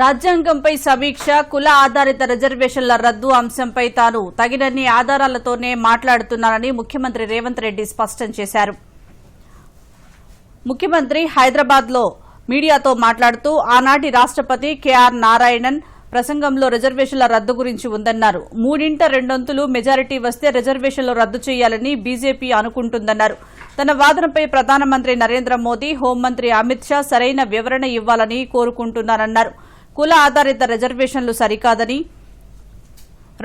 రాజ్యాంగంపై సమీక్ష కుల ఆధారిత రిజర్వేషన్ల రద్దు అంశంపై తాను తగినన్ని ఆధారాలతోనే మాట్లాడుతున్నానని ముఖ్యమంత్రి రేవంత్ రెడ్డి స్పష్టం చేశారు. ముఖ్యమంత్రి హైదరాబాద్లో మీడియాతో మాట్లాడుతూ ఆనాటి రాష్టపతి కెఆర్ నారాయణన్ ప్రసంగంలో రిజర్వేషన్ల రద్దు గురించి ఉందన్నారు. మూడింట రెండొంతులు మెజారిటీ వస్తే రిజర్వేషన్లు రద్దు చేయాలని బీజేపీ అనుకుంటుందన్నారు. తన వాదనపై ప్రధానమంత్రి నరేంద్ర మోదీ హోంమంత్రి అమిత్ షా సరైన వివరణ ఇవ్వాలని కోరుకుంటున్నారన్నారు. కుల ఆధారిత రిజర్వేషన్లు సరికాదని.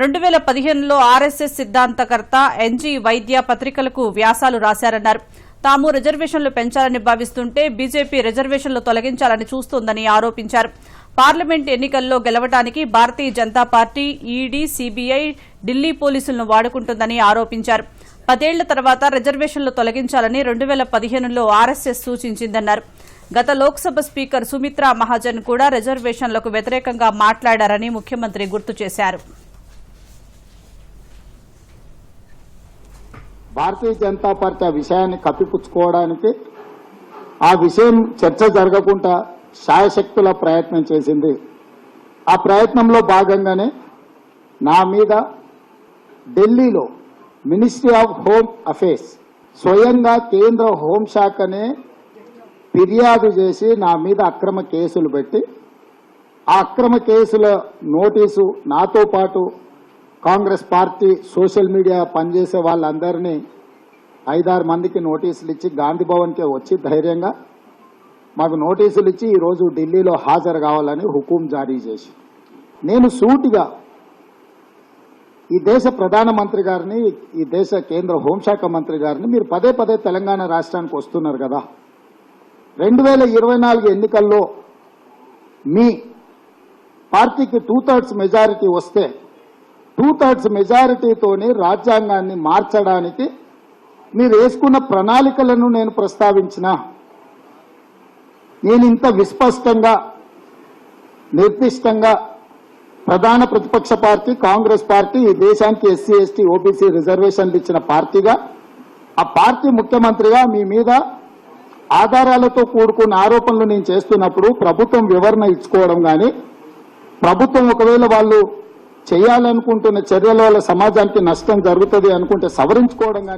రెండు వేల పదిహేనులో ఆర్ఎస్ఎస్ సిద్ధాంతకర్త ఎన్జీ వైద్య పత్రికలకు వ్యాసాలు రాశారన్నారు. తాము రిజర్వేషన్లు పెంచాలని భావిస్తుంటే బీజేపీ రిజర్వేషన్లు తొలగించాలని చూస్తోందని ఆరోపించారు. పార్లమెంట్ ఎన్నికల్లో గెలవడానికి Bharatiya Janata party ED CBI Delhi పోలీసులను వాడుకుంటుందని ఆరోపించారు. పదేళ్ళ తర్వాత రిజర్వేషన్లు తొలగించాలని రెండు వేల పదిహేనులో ఆర్ఎస్ఎస్ సూచించిందన్నారు. గత లోక్సభ స్పీకర్ సుమిత్రా మహాజన్ కూడా రిజర్వేషన్లకు వ్యతిరేకంగా మాట్లాడారని ముఖ్యమంత్రి గుర్తు చేశారు. భారతీయ జనతా పార్టీ ఆ విషయాన్ని కప్పిపుచ్చుకోవడానికి ఆ విషయం చర్చ జరగకుండా శాయశక్తుల ప్రయత్నం చేసింది. ఆ ప్రయత్నంలో భాగంగానే నా మీద ఢిల్లీలో మినిస్ట్రీ ఆఫ్ హోమ్ అఫేర్స్ స్వయంగా కేంద్ర హోంశాఖనే ఫిర్యాదు చేసి నా మీద అక్రమ కేసులు పెట్టి ఆ అక్రమ కేసుల నోటీసు నాతో పాటు కాంగ్రెస్ పార్టీ సోషల్ మీడియా పనిచేసే వాళ్ళందరినీ ఐదారు మందికి నోటీసులు ఇచ్చి గాంధీ భవన్కే వచ్చి ధైర్యంగా మాకు నోటీసులు ఇచ్చి ఈరోజు ఢిల్లీలో హాజరు కావాలని హుకుం జారీ చేసి. నేను సూటిగా ఈ దేశ ప్రధానమంత్రి గారిని ఈ దేశ కేంద్ర హోంశాఖ మంత్రి గారిని మీరు పదే పదే తెలంగాణ రాష్ట్రానికి వస్తున్నారు కదా. రెండు వేల ఇరవై నాలుగు ఎన్నికల్లో మీ పార్టీకి టూ థర్డ్స్ మెజారిటీ వస్తే టూ థర్డ్స్ మెజారిటీతోని రాజ్యాంగాన్ని మార్చడానికి మీరు వేసుకున్న ప్రణాళికలను నేను ప్రస్తావించిన. నేను ఇంత విస్పష్టంగా నిర్దిష్టంగా ప్రధాన ప్రతిపక్ష పార్టీ కాంగ్రెస్ పార్టీ ఈ దేశానికి ఎస్సీ ఎస్టీ ఓబీసీ రిజర్వేషన్లు ఇచ్చిన పార్టీగా ఆ పార్టీ ముఖ్యమంత్రిగా మీ మీద ఆధారాలతో కూడుకున్న ఆరోపణలు నేను చేస్తున్నప్పుడు ప్రభుత్వం వివరణ ఇచ్చుకోవడం కానీ ప్రభుత్వం ఒకవేళ వాళ్ళు చేయాలనుకుంటున్న చర్యల వల్ల సమాజానికి నష్టం జరుగుతుంది అనుకుంటే సవరించుకోవడం